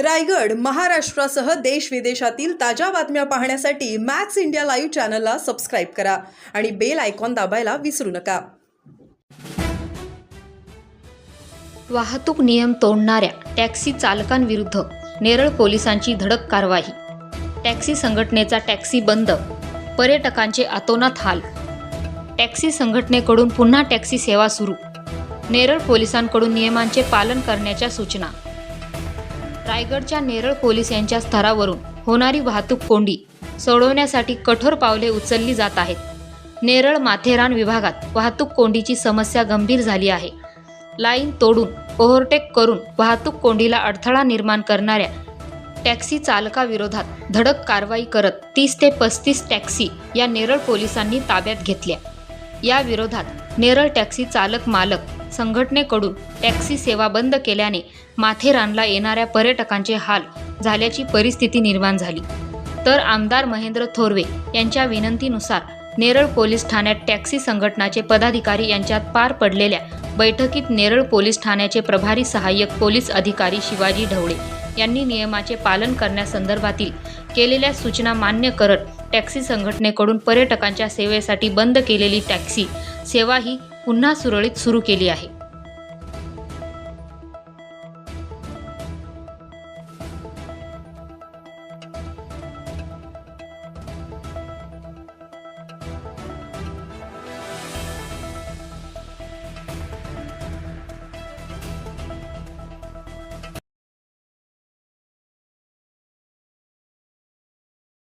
रायगड महाराष्ट्रासह देश विदेशातील ताज्या बातम्या पाहण्यासाठी मॅक्स इंडिया लाईव्ह चॅनलला सबस्क्राईब करा आणि बेल आयकॉन दाबायला विसरू नका. वाहतूक नियम तोडणाऱ्या टॅक्सी चालकांविरुद्ध नेरळ पोलिसांची धडक कारवाई. टॅक्सी संघटनेचा टॅक्सी बंद पर्यटकांचे अतोनात हाल. टॅक्सी संघटनेकडून पुन्हा टॅक्सी सेवा सुरू. नेरळ पोलिसांकडून नियमांचे पालन करण्याच्या सूचना. रायगडच्या नेरळ पोलीस यांच्या स्तरावरून होणारी वाहतूक कोंडी सोडवण्यासाठी कठोर पावले उचलली जात आहेत. नेरळ माथेरान विभागात वाहतूक कोंडीची समस्या गंभीर झाली आहे. लाईन तोडून ओव्हरटेक करून वाहतूक कोंडीला अडथळा निर्माण करणाऱ्या टॅक्सी चालकाविरोधात धडक कारवाई करत तीस ते पस्तीस टॅक्सी या नेरळ पोलिसांनी ताब्यात घेतल्या. या विरोधात नेरळ टॅक्सी चालक मालक संघटनेकडून टॅक्सी सेवा बंद केल्याने माथेरानला येणाऱ्या पर्यटकांचे हाल झाल्याची परिस्थिती निर्माण झाली. तर आमदार महेंद्र थोरवे यांच्या विनंतीनुसार नेरळ पोलीस ठाण्यात टॅक्सी संघटनाचे पदाधिकारी यांच्यात पार पडलेल्या बैठकीत नेरळ पोलीस ठाण्याचे प्रभारी सहाय्यक पोलीस अधिकारी शिवाजी ढवळे यांनी नियमाचे पालन करण्यासंदर्भातील केलेल्या सूचना मान्य करत टॅक्सी संघटनेकडून पर्यटकांच्या सेवेसाठी बंद केलेली टॅक्सी सेवा ही पुन्हा सुरळीत सुरू केली आहे.